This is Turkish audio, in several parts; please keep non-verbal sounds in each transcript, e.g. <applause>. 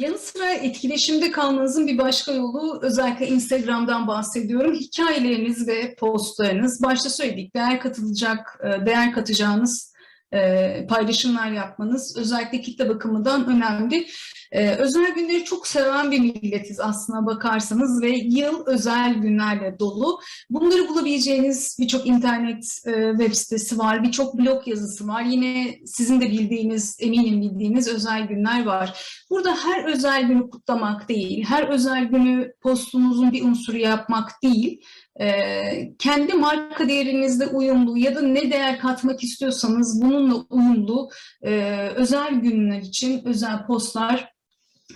Yanı sıra etkileşimde kalmanızın bir başka yolu özellikle Instagram'dan bahsediyorum. Hikayeleriniz ve postlarınız. Başta söyledik değer katılacak, e, değer katacağınız e, paylaşımlar yapmanız özellikle kitle bakımından önemli. E, özel günleri çok seven bir milletiz aslına bakarsanız ve yıl özel günlerle dolu. Bunları bulabileceğiniz birçok internet e, web sitesi var, birçok blog yazısı var. Yine sizin de bildiğiniz, eminim bildiğiniz özel günler var. Burada her özel günü kutlamak değil, her özel günü postunuzun bir unsuru yapmak değil, e, kendi marka değerinizle uyumlu ya da ne değer katmak istiyorsanız bununla uyumlu e, özel günler için özel postlar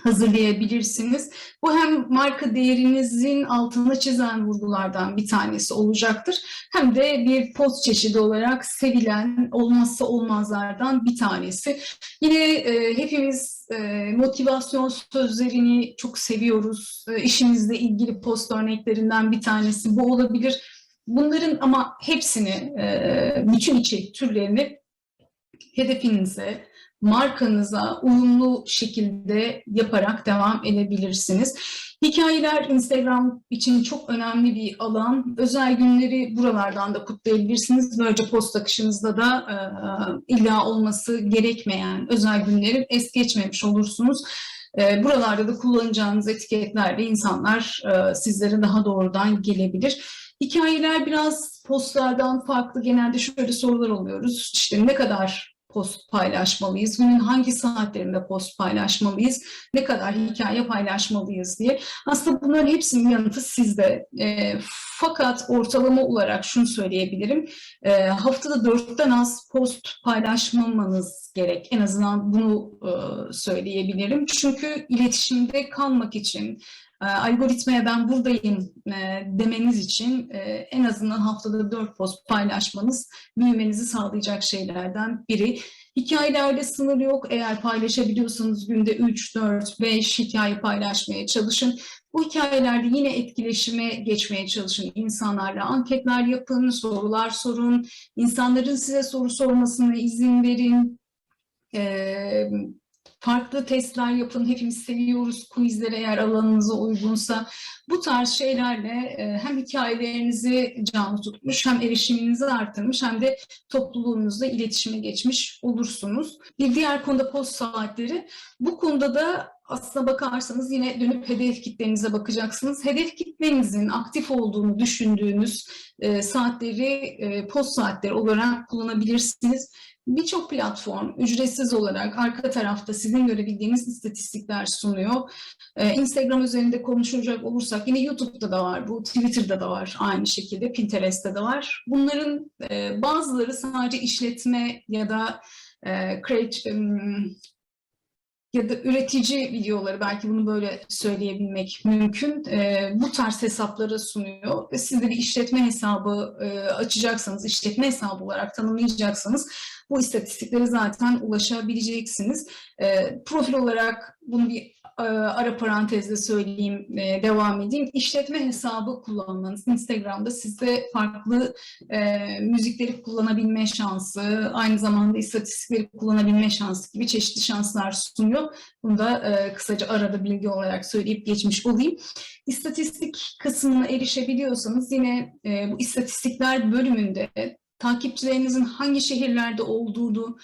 hazırlayabilirsiniz. Bu hem marka değerinizin altına çizen vurgulardan bir tanesi olacaktır. Hem de bir post çeşidi olarak sevilen olmazsa olmazlardan bir tanesi. Yine e, hepimiz e, motivasyon sözlerini çok seviyoruz. E, işimizle ilgili post örneklerinden bir tanesi bu olabilir. Bunların ama hepsini, e, bütün içerik türlerini hedefinize, markanıza uyumlu şekilde yaparak devam edebilirsiniz. Hikayeler Instagram için çok önemli bir alan. Özel günleri buralardan da kutlayabilirsiniz. Böylece post akışınızda da e, illa olması gerekmeyen özel günleri es geçmemiş olursunuz. E, buralarda da kullanacağınız etiketlerle insanlar e, sizlere daha doğrudan gelebilir. Hikayeler biraz postlardan farklı. Genelde şöyle sorular alıyoruz. İşte ne kadar post paylaşmalıyız? Günün hangi saatlerinde post paylaşmalıyız? Ne kadar hikaye paylaşmalıyız diye. Aslında bunların hepsinin yanıtı sizde. E, fakat ortalama olarak şunu söyleyebilirim. E, haftada dörtten az post paylaşmamanız gerek. En azından bunu e, söyleyebilirim. Çünkü iletişimde kalmak için, algoritmaya ben buradayım e, demeniz için e, en azından haftada 4 post paylaşmanız büyümenizi sağlayacak şeylerden biri. Hikayelerde sınır yok. Eğer paylaşabiliyorsanız günde 3, 4, 5 hikaye paylaşmaya çalışın. Bu hikayelerde yine etkileşime geçmeye çalışın. İnsanlarla anketler yapın, sorular sorun. İnsanların size soru sormasına izin verin. Ee, farklı testler yapın. Hepimiz seviyoruz quizleri eğer alanınıza uygunsa. Bu tarz şeylerle e, hem hikayelerinizi canlı tutmuş, hem erişiminizi arttırmış, hem de topluluğunuzla iletişime geçmiş olursunuz. Bir diğer konuda post saatleri. Bu konuda da aslına bakarsanız yine dönüp hedef kitlenize bakacaksınız. Hedef kitlenizin aktif olduğunu düşündüğünüz e, saatleri e, post saatleri olarak kullanabilirsiniz. Birçok platform ücretsiz olarak arka tarafta sizin görebildiğiniz istatistikler sunuyor. Ee, Instagram üzerinde konuşacak olursak yine YouTube'da da var bu, Twitter'da da var aynı şekilde, Pinterest'te de var. Bunların e, bazıları sadece işletme ya da e, create, ya da üretici videoları belki bunu böyle söyleyebilmek mümkün. E, bu tarz hesapları sunuyor siz de bir işletme hesabı e, açacaksanız, işletme hesabı olarak tanımlayacaksanız bu istatistiklere zaten ulaşabileceksiniz. E, profil olarak bunu bir e, ara parantezle söyleyeyim, e, devam edeyim. İşletme hesabı kullanmanız, Instagram'da sizde farklı e, müzikleri kullanabilme şansı, aynı zamanda istatistikleri kullanabilme şansı gibi çeşitli şanslar sunuyor. Bunu da e, kısaca arada bilgi olarak söyleyip geçmiş olayım. İstatistik kısmına erişebiliyorsanız yine e, bu istatistikler bölümünde takipçilerinizin hangi şehirlerde olduğunu,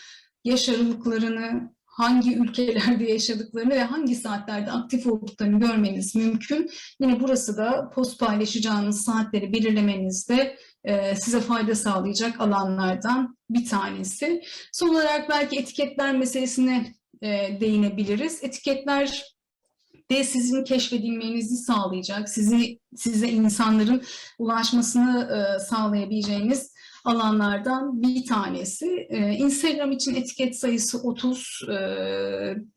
yaş aralıklarını, hangi ülkelerde <laughs> yaşadıklarını ve hangi saatlerde aktif olduklarını görmeniz mümkün. Yine burası da post paylaşacağınız saatleri belirlemenizde e, size fayda sağlayacak alanlardan bir tanesi. Son olarak belki etiketler meselesine e, değinebiliriz. Etiketler de sizin keşfedilmenizi sağlayacak, sizi size insanların ulaşmasını e, sağlayabileceğiniz alanlardan bir tanesi. Ee, Instagram için etiket sayısı 30 e,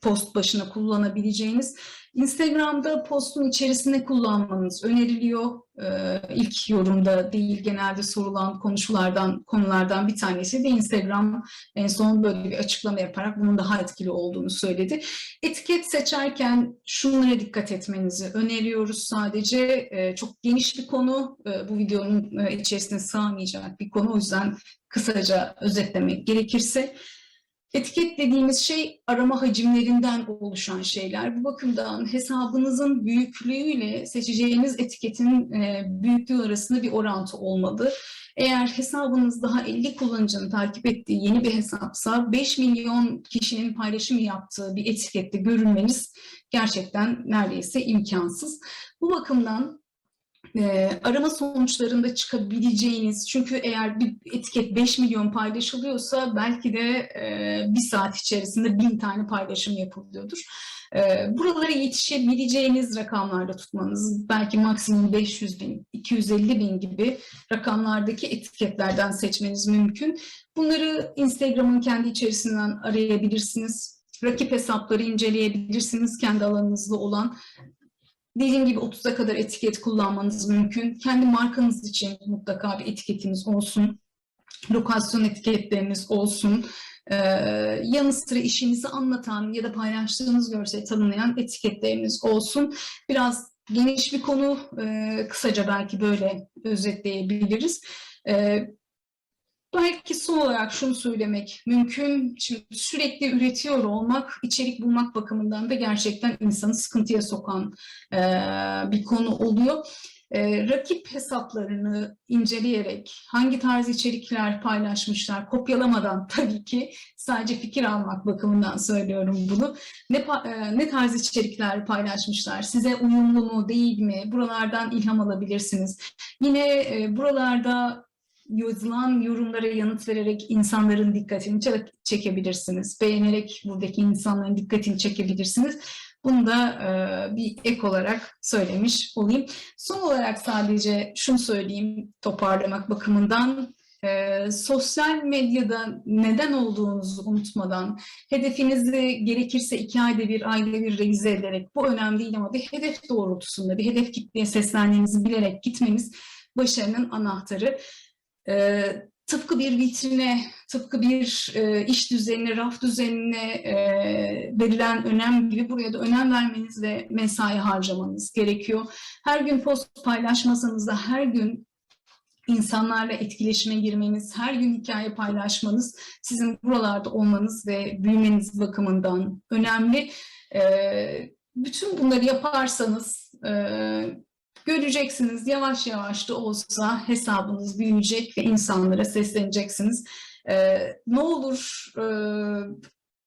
post başına kullanabileceğiniz. Instagram'da postun içerisine kullanmanız öneriliyor. Ee, ilk yorumda değil genelde sorulan konuşulardan konulardan bir tanesi de Instagram en son böyle bir açıklama yaparak bunun daha etkili olduğunu söyledi. Etiket seçerken şunlara dikkat etmenizi öneriyoruz sadece. Ee, çok geniş bir konu. Ee, bu videonun e, içerisine sığmayacak bir konu. O yüzden kısaca özetlemek gerekirse Etiket dediğimiz şey arama hacimlerinden oluşan şeyler. Bu bakımdan hesabınızın büyüklüğüyle seçeceğiniz etiketin e, büyüklüğü arasında bir orantı olmalı. Eğer hesabınız daha 50 kullanıcının takip ettiği yeni bir hesapsa 5 milyon kişinin paylaşım yaptığı bir etikette görünmeniz gerçekten neredeyse imkansız. Bu bakımdan e, arama sonuçlarında çıkabileceğiniz, çünkü eğer bir etiket 5 milyon paylaşılıyorsa belki de e, bir saat içerisinde bin tane paylaşım yapılıyordur. E, buralara yetişebileceğiniz rakamlarda tutmanız, belki maksimum 500 bin, 250 bin gibi rakamlardaki etiketlerden seçmeniz mümkün. Bunları Instagram'ın kendi içerisinden arayabilirsiniz. Rakip hesapları inceleyebilirsiniz kendi alanınızda olan. Dediğim gibi 30'a kadar etiket kullanmanız mümkün. Kendi markanız için mutlaka bir etiketiniz olsun. Lokasyon etiketleriniz olsun. Ee, yanı sıra işinizi anlatan ya da paylaştığınız görseli tanımlayan etiketleriniz olsun. Biraz geniş bir konu, ee, kısaca belki böyle özetleyebiliriz. Ee, Belki son olarak şunu söylemek mümkün. Şimdi sürekli üretiyor olmak, içerik bulmak bakımından da gerçekten insanı sıkıntıya sokan e, bir konu oluyor. E, rakip hesaplarını inceleyerek hangi tarz içerikler paylaşmışlar, kopyalamadan <laughs> tabii ki sadece fikir almak bakımından söylüyorum bunu. Ne, e, ne tarz içerikler paylaşmışlar, size uyumlu mu değil mi? Buralardan ilham alabilirsiniz. Yine e, buralarda yazılan yorumlara yanıt vererek insanların dikkatini çekebilirsiniz. Beğenerek buradaki insanların dikkatini çekebilirsiniz. Bunu da e, bir ek olarak söylemiş olayım. Son olarak sadece şunu söyleyeyim toparlamak bakımından. E, sosyal medyada neden olduğunuzu unutmadan, hedefinizi gerekirse iki ayda bir, ayda bir revize ederek, bu önemli değil ama bir hedef doğrultusunda, bir hedef kitleye seslendiğinizi bilerek gitmeniz başarının anahtarı. E, tıpkı bir vitrine, tıpkı bir e, iş düzenine, raf düzenine e, verilen önem gibi buraya da önem vermeniz ve mesai harcamanız gerekiyor. Her gün post paylaşmasanız da her gün insanlarla etkileşime girmeniz, her gün hikaye paylaşmanız, sizin buralarda olmanız ve büyümeniz bakımından önemli. E, bütün bunları yaparsanız e, Göreceksiniz yavaş yavaş da olsa hesabınız büyüyecek ve insanlara sesleneceksiniz. Ee, ne olur e,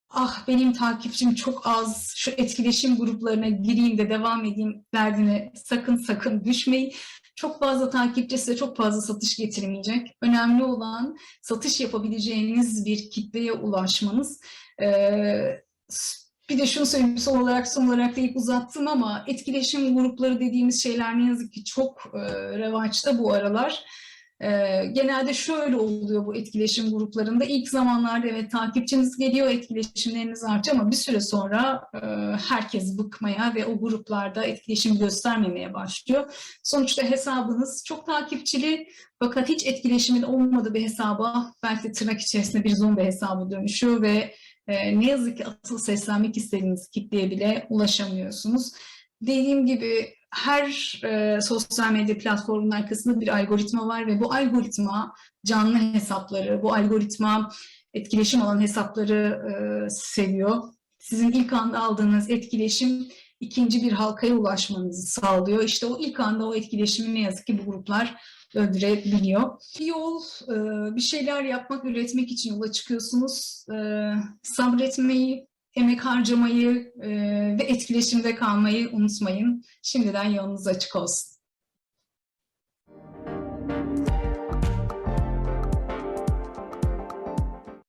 ah benim takipçim çok az şu etkileşim gruplarına gireyim de devam edeyim derdine sakın sakın düşmeyin. Çok fazla takipçi size çok fazla satış getirmeyecek. Önemli olan satış yapabileceğiniz bir kitleye ulaşmanız. Ee, bir de şunu söyleyeyim son olarak son olarak deyip uzattım ama etkileşim grupları dediğimiz şeyler ne yazık ki çok e, revaçta bu aralar. E, genelde şöyle oluyor bu etkileşim gruplarında. İlk zamanlarda evet takipçiniz geliyor, etkileşimleriniz artıyor ama bir süre sonra e, herkes bıkmaya ve o gruplarda etkileşim göstermemeye başlıyor. Sonuçta hesabınız çok takipçili fakat hiç etkileşimin olmadığı bir hesaba belki tırnak içerisinde bir zombi hesabı dönüşüyor ve e, ne yazık ki asıl seslenmek istediğiniz kitleye bile ulaşamıyorsunuz. Dediğim gibi her e, sosyal medya platformunun arkasında bir algoritma var ve bu algoritma canlı hesapları, bu algoritma etkileşim alan hesapları e, seviyor. Sizin ilk anda aldığınız etkileşim ikinci bir halkaya ulaşmanızı sağlıyor. İşte o ilk anda o etkileşimi ne yazık ki bu gruplar öldürebiliyor. Bir yol, e, bir şeyler yapmak, üretmek için yola çıkıyorsunuz. E, sabretmeyi, emek harcamayı e, ve etkileşimde kalmayı unutmayın. Şimdiden yolunuz açık olsun.